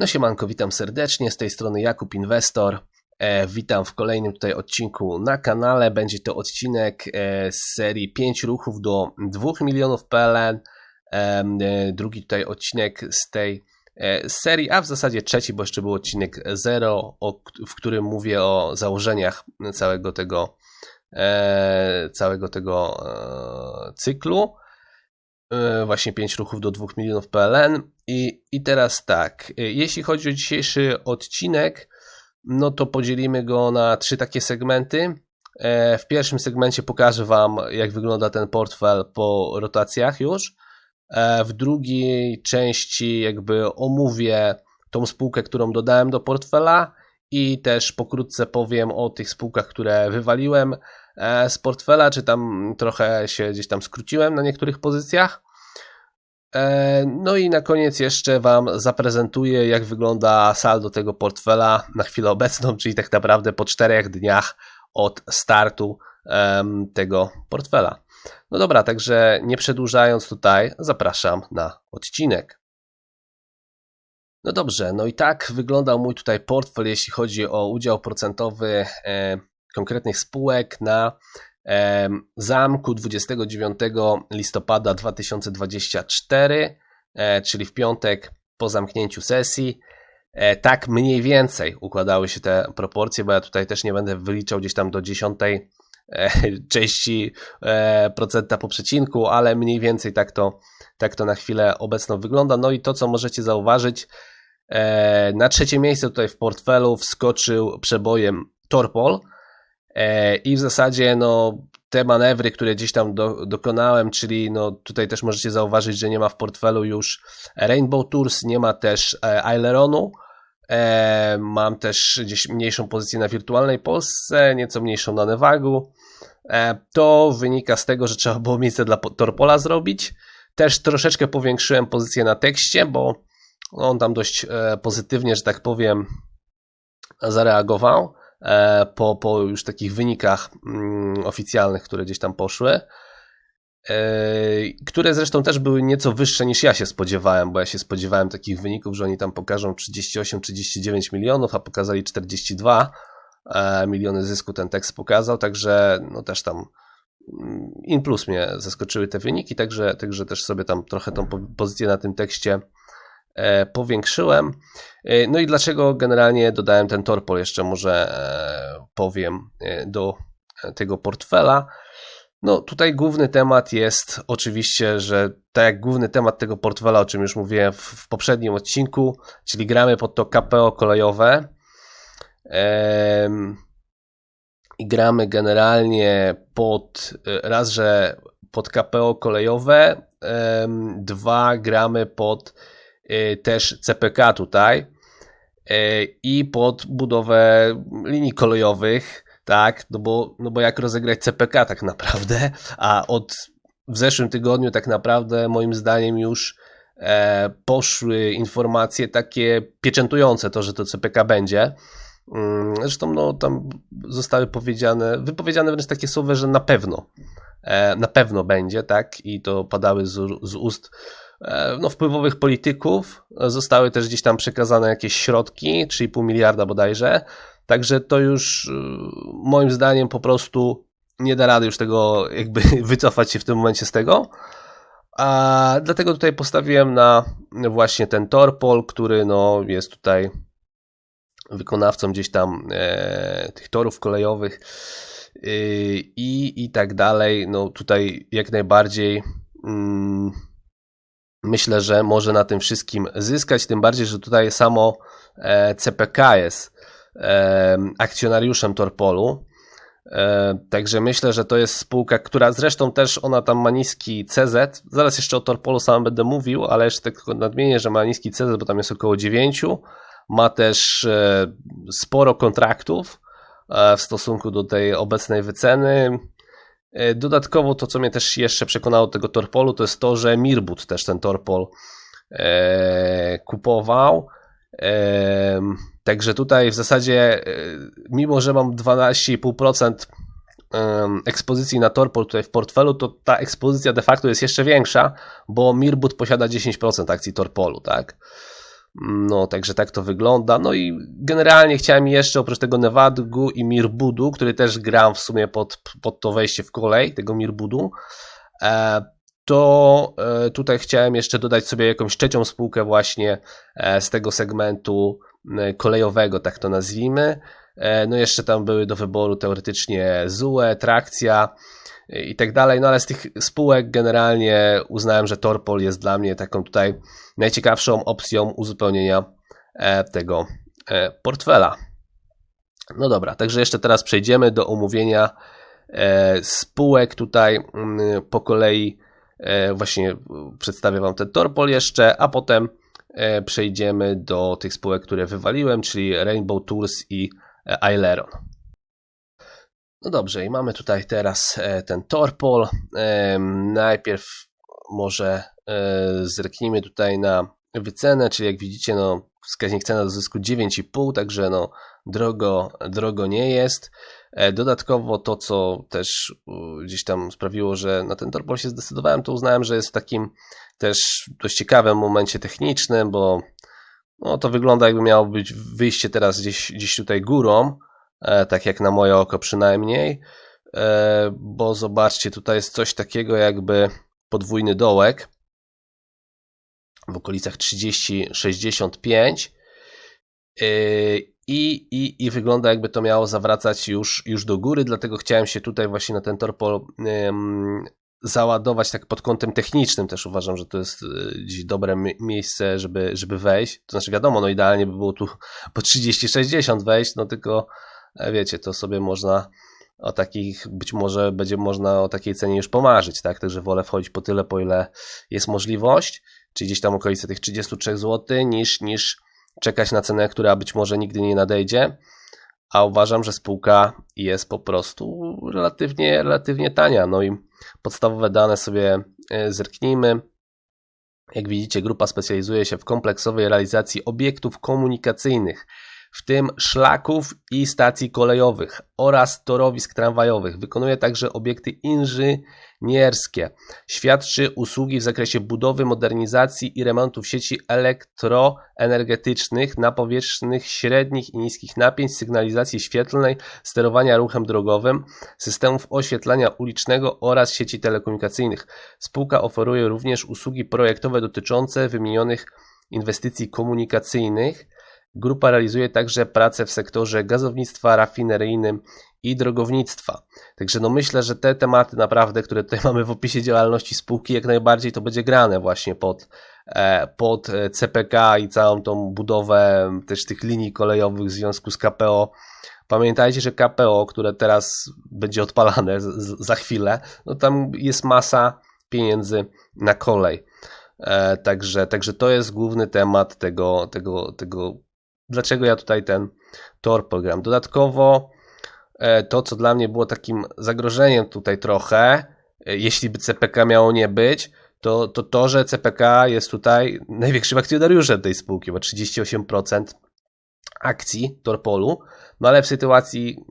No siemanko, witam serdecznie, z tej strony Jakub Inwestor. E, witam w kolejnym tutaj odcinku na kanale. Będzie to odcinek e, z serii 5 ruchów do 2 milionów PLN. E, drugi tutaj odcinek z tej e, serii, a w zasadzie trzeci, bo jeszcze był odcinek 0, o, w którym mówię o założeniach całego tego, e, całego tego e, cyklu. E, właśnie 5 ruchów do 2 milionów PLN. I, I teraz tak, e, jeśli chodzi o dzisiejszy odcinek, no to podzielimy go na trzy takie segmenty. E, W pierwszym segmencie pokażę Wam, jak wygląda ten portfel po rotacjach już. W drugiej części jakby omówię tą spółkę, którą dodałem do portfela i też pokrótce powiem o tych spółkach, które wywaliłem z portfela, czy tam trochę się gdzieś tam skróciłem na niektórych pozycjach. E, No i na koniec jeszcze Wam zaprezentuję, jak wygląda saldo tego portfela na chwilę obecną, czyli tak naprawdę po czterech dniach od startu tego portfela. No dobra, także nie przedłużając tutaj, zapraszam na odcinek. No dobrze, no i tak wyglądał mój tutaj portfel, jeśli chodzi o udział procentowy e, konkretnych spółek na zamku 29 listopada 2024, e, czyli w piątek po zamknięciu sesji. E, Tak mniej więcej układały się te proporcje, bo ja tutaj też nie będę wyliczał gdzieś tam do dziesiątej e, części procenta po przecinku, ale mniej więcej tak to, tak to na chwilę obecną wygląda. No i to, co możecie zauważyć, na trzecie miejsce tutaj w portfelu wskoczył przebojem Torpol, I w zasadzie no, te manewry, które gdzieś tam do, dokonałem, czyli no, tutaj też możecie zauważyć, że nie ma w portfelu już Rainbow Tours, nie ma też e, Aileronu. E, mam też gdzieś mniejszą pozycję na wirtualnej Polsce, nieco mniejszą na Nevagu. E, to wynika z tego, że trzeba było miejsce dla po- Torpola zrobić. Też troszeczkę powiększyłem pozycję na tekście, bo on tam dość e, pozytywnie, że tak powiem, zareagował e, po, po już takich wynikach mm, oficjalnych, które gdzieś tam poszły. e, Które zresztą też były nieco wyższe niż ja się spodziewałem, bo ja się spodziewałem takich wyników, że oni tam pokażą 38-39 milionów, a pokazali 42 e, miliony zysku ten tekst pokazał, także no też tam mm, in plus mnie zaskoczyły te wyniki, także, także też sobie tam trochę tą po- pozycję na tym tekście e, powiększyłem. E, No i dlaczego generalnie dodałem ten Torpol, jeszcze może e, powiem e, do e, tego portfela. No tutaj główny temat jest oczywiście, że tak jak główny temat tego portfela, o czym już mówiłem w, w poprzednim odcinku, czyli gramy pod to KPO kolejowe. Em, I gramy generalnie pod e, raz, że pod KPO kolejowe, em, dwa gramy pod e, też CPK tutaj e, i pod budowę linii kolejowych, tak, no bo, no bo jak rozegrać CPK tak naprawdę, a od w zeszłym tygodniu tak naprawdę moim zdaniem już e, poszły informacje takie pieczętujące to, że to CPK będzie. Mm, Zresztą no, tam zostały powiedziane, wypowiedziane wręcz takie słowa, że na pewno, e, na pewno będzie, tak, i to padały z, z ust no, wpływowych polityków. Zostały też gdzieś tam przekazane jakieś środki, 3,5 miliarda bodajże. Także to już y, moim zdaniem po prostu nie da rady już tego jakby wycofać się w tym momencie z tego. A dlatego tutaj postawiłem na właśnie ten Torpol, który no jest tutaj wykonawcą gdzieś tam e, tych torów kolejowych i, i tak dalej. No tutaj jak najbardziej mm, myślę, że może na tym wszystkim zyskać, tym bardziej, że tutaj samo e, CPK jest e, akcjonariuszem Torpolu. E, Także myślę, że to jest spółka, która zresztą też ona tam ma niski CZ. Zaraz jeszcze o Torpolu sam będę mówił, ale jeszcze tylko nadmienię, że ma niski CZ, bo tam jest około 9. ma też sporo kontraktów w stosunku do tej obecnej wyceny. E, dodatkowo to, co mnie też jeszcze przekonało do tego Torpolu, to jest to, że Mirbut też ten Torpol kupował. Także tutaj w zasadzie, mimo że mam 12,5% ekspozycji na Torpol tutaj w portfelu, to ta ekspozycja de facto jest jeszcze większa, bo Mirbut posiada 10% akcji Torpolu, tak? No, także tak to wygląda. No i generalnie chciałem jeszcze oprócz tego Nevadgu i Mirbudu, który też gram w sumie pod, pod to wejście w kolej, tego Mirbudu, e, to e, tutaj chciałem jeszcze dodać sobie jakąś trzecią spółkę właśnie e, z tego segmentu kolejowego, tak to nazwijmy. No jeszcze tam były do wyboru teoretycznie ZUE, Trakcja, i tak dalej. No ale z tych spółek generalnie uznałem, że Torpol jest dla mnie taką tutaj najciekawszą opcją uzupełnienia e, tego e, portfela. No dobra, także jeszcze teraz przejdziemy do omówienia e, spółek tutaj mm, po kolei. Właśnie przedstawię Wam ten Torpol jeszcze, a potem przejdziemy do tych spółek, które wywaliłem, czyli Rainbow Tours i Aileron. No dobrze, i mamy tutaj teraz e, ten Torpol. Najpierw może e, zerknijmy tutaj na wycenę, czyli jak widzicie, no, wskaźnik cena do zysku 9,5, także no, drogo, drogo nie jest. E, dodatkowo to, co też gdzieś tam sprawiło, że na ten Torpol się zdecydowałem, to uznałem, że jest w takim też dość ciekawym momencie technicznym, bo no, to wygląda jakby miało być wyjście teraz gdzieś, gdzieś tutaj górą, E, tak jak na moje oko przynajmniej, e, bo zobaczcie, tutaj jest coś takiego jakby podwójny dołek. W okolicach 30-65 e, i, i, i wygląda jakby to miało zawracać już, już do góry, dlatego chciałem się tutaj właśnie na ten torpol um, załadować tak pod kątem technicznym. Też uważam, że to jest dziś dobre miejsce, żeby, żeby wejść, to znaczy wiadomo, no idealnie by było tu po 30-60 wejść, no tylko E, wiecie, to sobie można o takich, być może będzie można o takiej cenie już pomarzyć, tak? Także wolę wchodzić po tyle, po ile jest możliwość, czyli gdzieś tam okolice tych 33 zł, niż, niż czekać na cenę, która być może nigdy nie nadejdzie. A uważam, że spółka jest po prostu relatywnie, relatywnie tania. No i podstawowe dane sobie e, zerknijmy. Jak widzicie, grupa specjalizuje się w kompleksowej realizacji obiektów komunikacyjnych w tym szlaków i stacji kolejowych oraz torowisk tramwajowych. Wykonuje także obiekty inżynierskie. Świadczy usługi w zakresie budowy, modernizacji i remontów sieci elektroenergetycznych, napowietrznych, średnich i niskich napięć, sygnalizacji świetlnej, sterowania ruchem drogowym, systemów oświetlania ulicznego oraz sieci telekomunikacyjnych. Spółka oferuje również usługi projektowe dotyczące wymienionych inwestycji komunikacyjnych Grupa realizuje także pracę w sektorze gazownictwa, rafineryjnym i drogownictwa. Także no myślę, że te tematy naprawdę, które tutaj mamy w opisie działalności spółki, jak najbardziej to będzie grane właśnie pod, e, pod e, CPK i całą tą budowę też tych linii kolejowych w związku z KPO. Pamiętajcie, że KPO, które teraz będzie odpalane za chwilę, no tam jest masa pieniędzy na kolej. E, także, także to jest główny temat tego, tego, tego dlaczego ja tutaj ten tor program. Dodatkowo e, to, co dla mnie było takim zagrożeniem tutaj trochę, e, jeśli by CPK miało nie być, to to, to że CPK jest tutaj największym akcjonariuszem tej spółki, bo 38% akcji Torpolu, no ale w sytuacji,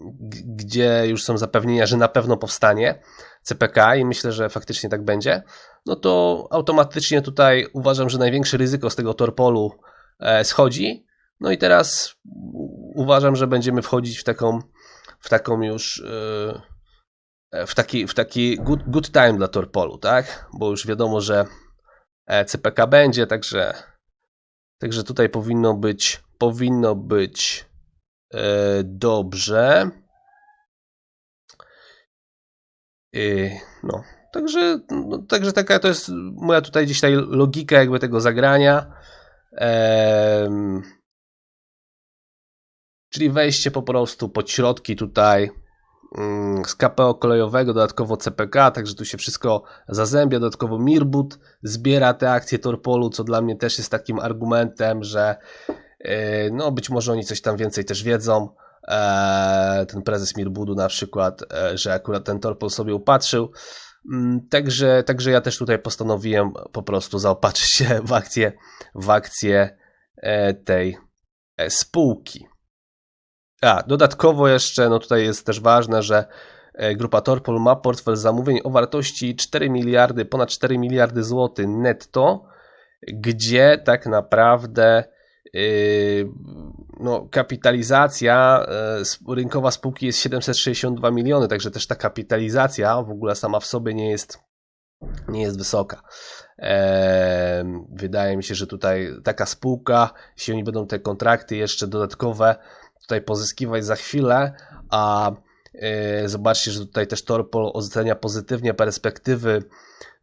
gdzie już są zapewnienia, że na pewno powstanie CPK i myślę, że faktycznie tak będzie, no to automatycznie tutaj uważam, że największe ryzyko z tego Torpolu e, schodzi, no i teraz uważam, że będziemy wchodzić w taką, w taką już e, w taki, w taki good, good time dla Torpolu, tak? Bo już wiadomo, że e, CPK będzie, także, także tutaj powinno być powinno być e, dobrze. No, także, no, także taka to jest moja tutaj dzisiaj logika jakby tego zagrania. Czyli wejście po prostu pod środki tutaj mm, z KPO kolejowego, dodatkowo CPK, także tu się wszystko zazębia, dodatkowo Mirbut zbiera te akcje Torpolu, co dla mnie też jest takim argumentem, że E, no być może oni coś tam więcej też wiedzą. E, ten prezes Mirbudu na przykład, e, że akurat ten Torpol sobie upatrzył. Mm, Także, także ja też tutaj postanowiłem po prostu zaopatrzyć się w akcję, w akcję e, tej spółki. A, dodatkowo jeszcze, no tutaj jest też ważne, że e, grupa Torpol ma portfel zamówień o wartości 4 miliardy, ponad 4 miliardy złotych netto, gdzie tak naprawdę yy, no, kapitalizacja e, rynkowa spółki jest 762 miliony, także też ta kapitalizacja w ogóle sama w sobie nie jest, nie jest wysoka. E, wydaje mi się, że tutaj taka spółka, jeśli oni będą te kontrakty jeszcze dodatkowe tutaj pozyskiwać za chwilę, a e, zobaczcie, że tutaj też Torpol ocenia pozytywnie perspektywy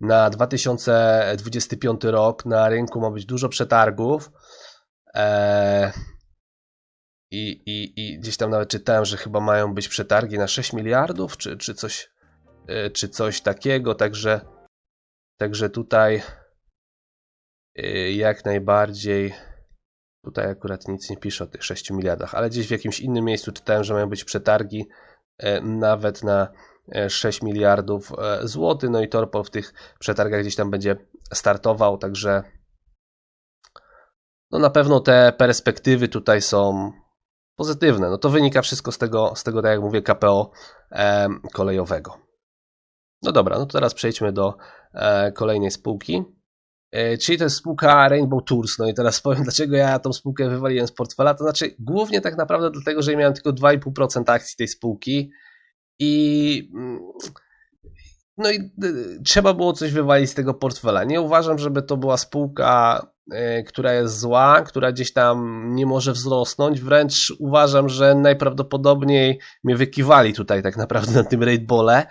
na 2025 rok. Na rynku ma być dużo przetargów. E, i, i, I gdzieś tam nawet czytałem, że chyba mają być przetargi na 6 miliardów, czy, czy, coś, e, czy coś takiego. Także, także tutaj jak najbardziej. Tutaj akurat nic nie pisze o tych 6 miliardach, ale gdzieś w jakimś innym miejscu czytałem, że mają być przetargi e, nawet na e, 6 miliardów e, złotych. No i Torpol w tych przetargach gdzieś tam będzie startował, także no na pewno te perspektywy tutaj są pozytywne. No to wynika wszystko z tego, z tego tak jak mówię, KPO e, kolejowego. No dobra, no to teraz przejdźmy do e, kolejnej spółki. E, czyli to jest spółka Rainbow Tours. No i teraz powiem, dlaczego ja tą spółkę wywaliłem z portfela. To znaczy, głównie tak naprawdę dlatego, że miałem tylko 2,5% akcji tej spółki i. mm, No i y, trzeba było coś wywalić z tego portfela. Nie uważam, żeby to była spółka, y, która jest zła, która gdzieś tam nie może wzrosnąć. Wręcz uważam, że najprawdopodobniej mnie wykiwali tutaj tak naprawdę na tym raidbole,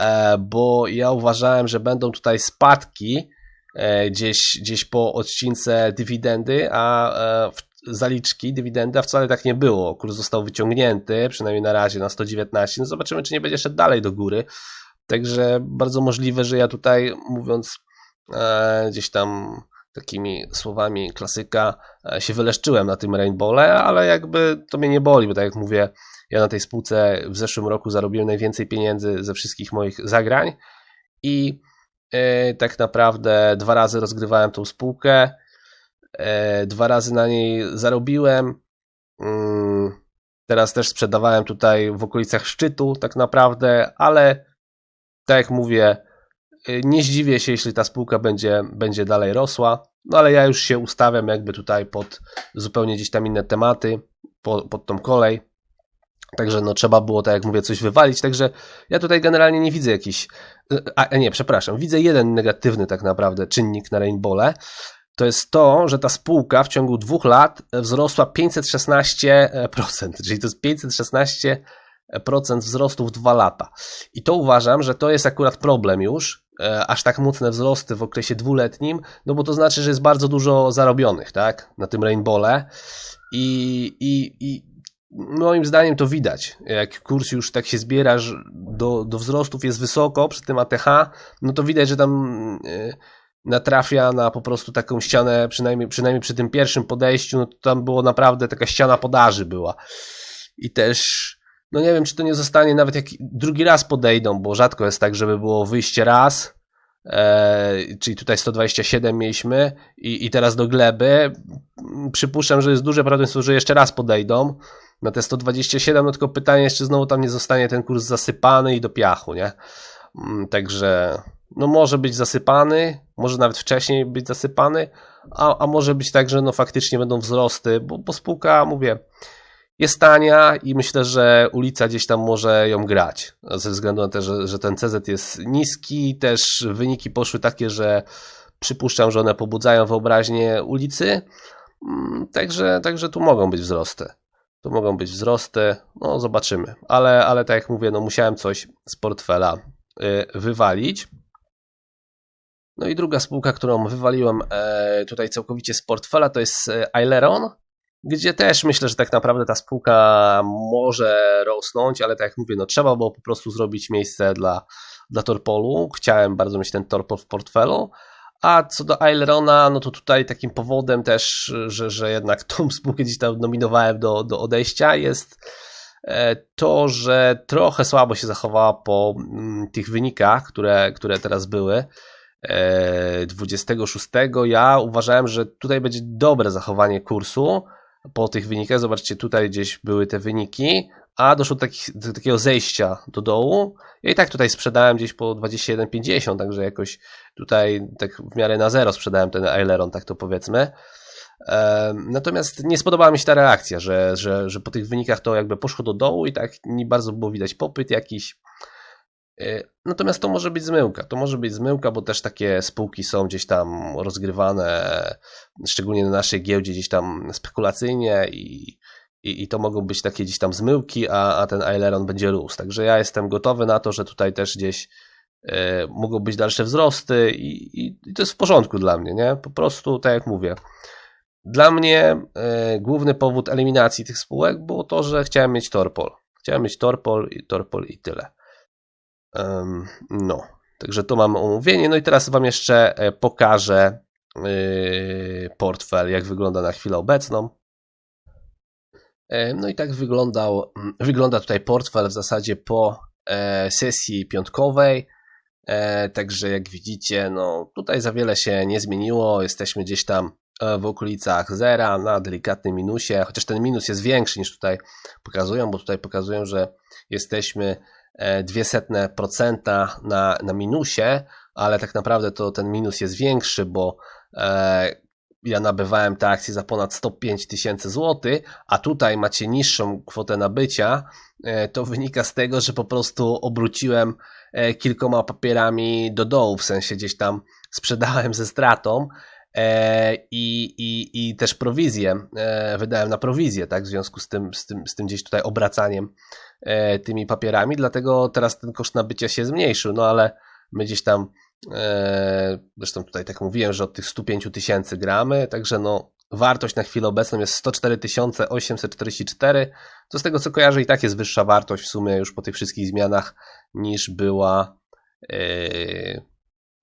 e, bo ja uważałem, że będą tutaj spadki e, gdzieś, gdzieś po odcince dywidendy, a e, zaliczki dywidendy, a wcale tak nie było. Kurs został wyciągnięty, przynajmniej na razie na 119. No zobaczymy, czy nie będzie szedł dalej do góry. Także bardzo możliwe, że ja tutaj mówiąc e, gdzieś tam takimi słowami klasyka e, się wyleszczyłem na tym rainbowle, ale jakby to mnie nie boli, bo tak jak mówię, ja na tej spółce w zeszłym roku zarobiłem najwięcej pieniędzy ze wszystkich moich zagrań i e, tak naprawdę dwa razy rozgrywałem tą spółkę, e, dwa razy na niej zarobiłem. Mm, Teraz też sprzedawałem tutaj w okolicach szczytu, tak naprawdę, ale tak jak mówię, y, nie zdziwię się, jeśli ta spółka będzie, będzie dalej rosła. No ale ja już się ustawiam jakby tutaj pod zupełnie gdzieś tam inne tematy, po, pod tą kolej. Także no trzeba było, tak jak mówię, coś wywalić. Także ja tutaj generalnie nie widzę jakiś. y, A nie, przepraszam, widzę jeden negatywny tak naprawdę czynnik na Rainbowle. To jest to, że ta spółka w ciągu dwóch lat wzrosła 516%, czyli to jest 516% wzrostu w dwa lata. I to uważam, że to jest akurat problem już, e, aż tak mocne wzrosty w okresie dwuletnim, no bo to znaczy, że jest bardzo dużo zarobionych, tak, na tym Rainbowle i, i, i moim zdaniem to widać, jak kurs już tak się zbiera, do, do wzrostów jest wysoko przy tym ATH, no to widać, że tam e, natrafia na po prostu taką ścianę, przynajmniej, przynajmniej przy tym pierwszym podejściu, no to tam było naprawdę taka ściana podaży była. I też, no nie wiem, czy to nie zostanie nawet jak drugi raz podejdą, bo rzadko jest tak, żeby było wyjście raz, e, czyli tutaj 127 mieliśmy i, i teraz do gleby. Przypuszczam, że jest duże prawdopodobieństwo, że jeszcze raz podejdą na te 127, no tylko pytanie jest, czy znowu tam nie zostanie ten kurs zasypany i do piachu, nie? Mm, Także no może być zasypany, może nawet wcześniej być zasypany, a, a może być tak, że no faktycznie będą wzrosty, bo, bo spółka, mówię, jest tania i myślę, że ulica gdzieś tam może ją grać. Ze względu na to, że, że ten CZ jest niski, też wyniki poszły takie, że przypuszczam, że one pobudzają wyobraźnię ulicy. Mm, Także, także tu mogą być wzrosty. Tu mogą być wzrosty, no zobaczymy. Ale, ale tak jak mówię, no musiałem coś z portfela y, wywalić. No i druga spółka, którą wywaliłem e, tutaj całkowicie z portfela, to jest e, Aileron, gdzie też myślę, że tak naprawdę ta spółka może rosnąć, ale tak jak mówię, no trzeba było po prostu zrobić miejsce dla, dla Torpolu. Chciałem bardzo mieć ten Torpol w portfelu, A co do Ailerona, no to tutaj takim powodem też, że, że jednak tą spółkę gdzieś tam nominowałem do, do odejścia jest e, to, że trochę słabo się zachowała po mm, tych wynikach, które, które teraz były. 26. Ja uważałem, że tutaj będzie dobre zachowanie kursu po tych wynikach. Zobaczcie, tutaj gdzieś były te wyniki, a doszło do, takich, do takiego zejścia do dołu. Ja i tak tutaj sprzedałem gdzieś po 21,50, także jakoś tutaj tak w miarę na zero sprzedałem ten Aileron, tak to powiedzmy. Natomiast nie spodobała mi się ta reakcja, że, że, że po tych wynikach to jakby poszło do dołu i tak nie bardzo było widać popyt jakiś. E, natomiast to może być zmyłka. To może być zmyłka, bo też takie spółki są gdzieś tam rozgrywane, szczególnie na naszej giełdzie, gdzieś tam spekulacyjnie i, i, i to mogą być takie gdzieś tam zmyłki, a, a ten Aileron będzie rósł. Także ja jestem gotowy na to, że tutaj też gdzieś e, mogą być dalsze wzrosty i, i, i, to jest w porządku dla mnie, nie? Po prostu, tak jak mówię. Dla mnie e, główny powód eliminacji tych spółek było to, że chciałem mieć Torpol. Chciałem mieć Torpol i Torpol i tyle. No, także tu mamy omówienie. No i teraz Wam jeszcze e, pokażę e, portfel, jak wygląda na chwilę obecną. E, no i tak wyglądał, wygląda tutaj portfel w zasadzie po sesji piątkowej. Także jak widzicie, no tutaj za wiele się nie zmieniło. Jesteśmy gdzieś tam w okolicach zera na delikatnym minusie, chociaż ten minus jest większy niż tutaj pokazują, bo tutaj pokazują, że jesteśmy 0,02% na, na minusie, ale tak naprawdę to ten minus jest większy, bo e, ja nabywałem te akcje za ponad 105 tysięcy złotych, a tutaj macie niższą kwotę nabycia, e, to wynika z tego, że po prostu obróciłem e, kilkoma papierami do dołu, w sensie gdzieś tam sprzedałem ze stratą e, i, i, i też prowizję e, wydałem na prowizję, tak, w związku z tym, z tym, z tym gdzieś tutaj obracaniem E, tymi papierami, dlatego teraz ten koszt nabycia się zmniejszył, no ale my gdzieś tam, e, zresztą tutaj tak mówiłem, że od tych 105 tysięcy gramy, także no wartość na chwilę obecną jest 104 844, to z tego co kojarzę i tak jest wyższa wartość w sumie już po tych wszystkich zmianach niż była yy,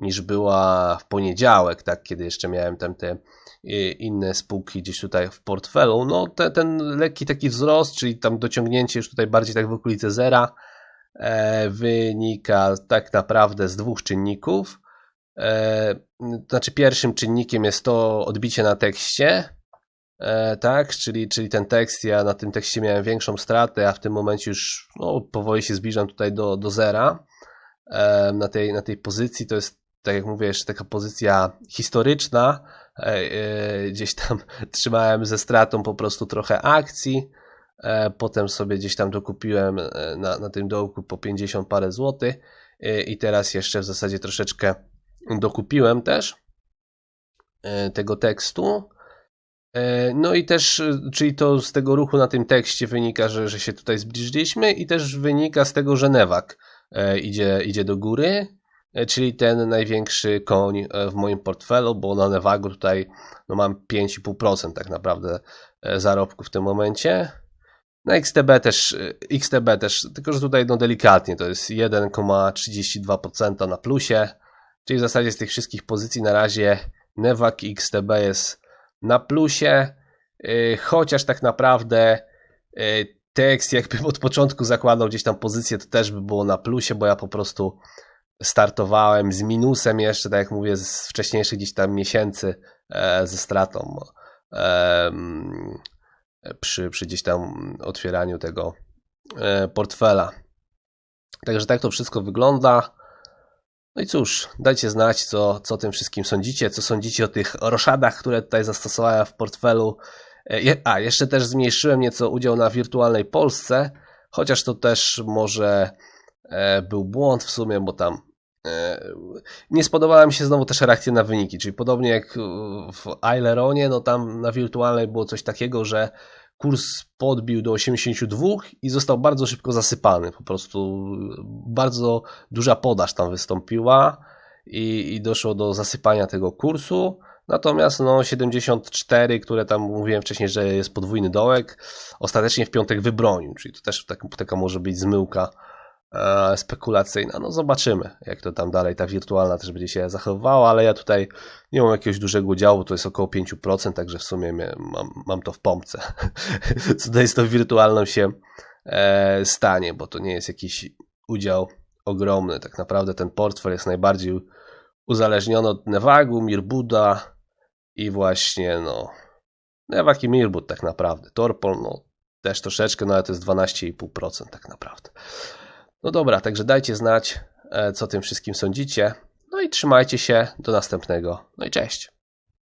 niż była w poniedziałek, tak, kiedy jeszcze miałem tam te inne spółki gdzieś tutaj w portfelu. No te, ten lekki taki wzrost, czyli tam dociągnięcie już tutaj bardziej tak w okolice zera, e, wynika tak naprawdę z dwóch czynników. E, znaczy pierwszym czynnikiem jest to odbicie na tekście, e, tak, czyli, czyli ten tekst, ja na tym tekście miałem większą stratę, a w tym momencie już no, powoli się zbliżam tutaj do, do zera e, na tej, na tej pozycji, to jest tak jak mówię, jeszcze taka pozycja historyczna. E, e, gdzieś tam trzymałem ze stratą po prostu trochę akcji. E, potem sobie gdzieś tam dokupiłem na, na tym dołku po 50 parę złotych. I teraz jeszcze w zasadzie troszeczkę dokupiłem też tego tekstu. No i też, czyli to z tego ruchu na tym tekście wynika, że, że się tutaj zbliżyliśmy i też wynika z tego, że Newak idzie, idzie do góry czyli ten największy koń e, w moim portfelu, bo na Nevago tutaj no mam 5,5% tak naprawdę e, zarobku w tym momencie. Na XTB też, XTB też, tylko że tutaj no delikatnie, to jest 1,32% na plusie, czyli w zasadzie z tych wszystkich pozycji na razie Nevak i XTB jest na plusie, chociaż tak naprawdę tekst jakbym od początku zakładał gdzieś tam pozycję, to też by było na plusie, bo ja po prostu startowałem z minusem jeszcze, tak jak mówię, z wcześniejszych gdzieś tam miesięcy e, ze stratą przy, przy gdzieś tam otwieraniu tego e, portfela. Także tak to wszystko wygląda. No i cóż, dajcie znać, co, co tym wszystkim sądzicie, co sądzicie o tych roszadach, które tutaj zastosowałem w portfelu. E, a, jeszcze też zmniejszyłem nieco udział na wirtualnej Polsce, chociaż to też może był błąd w sumie, bo tam nie spodobała mi się znowu też reakcja na wyniki, czyli podobnie jak w Aileronie, no tam na wirtualnej było coś takiego, że kurs podbił do 82 i został bardzo szybko zasypany. Po prostu bardzo duża podaż tam wystąpiła i, i doszło do zasypania tego kursu. Natomiast no 74, które tam mówiłem wcześniej, że jest podwójny dołek, ostatecznie w piątek wybronił, czyli to też tak, taka może być zmyłka e, spekulacyjna. No zobaczymy, jak to tam dalej ta wirtualna też będzie się zachowywała, ale ja tutaj nie mam jakiegoś dużego udziału, to jest około 5%, także w sumie mam, mam to w pompce. Co tutaj z tą wirtualną się e, stanie, bo to nie jest jakiś udział ogromny. Tak naprawdę ten portfel jest najbardziej uzależniony od Nevagu, Mirbuda i właśnie no Nevak i Mirbud tak naprawdę. Torpol no też troszeczkę, no ale to jest 12,5% tak naprawdę. No dobra, także dajcie znać, e, co tym wszystkim sądzicie. No i trzymajcie się. Do następnego. No i cześć.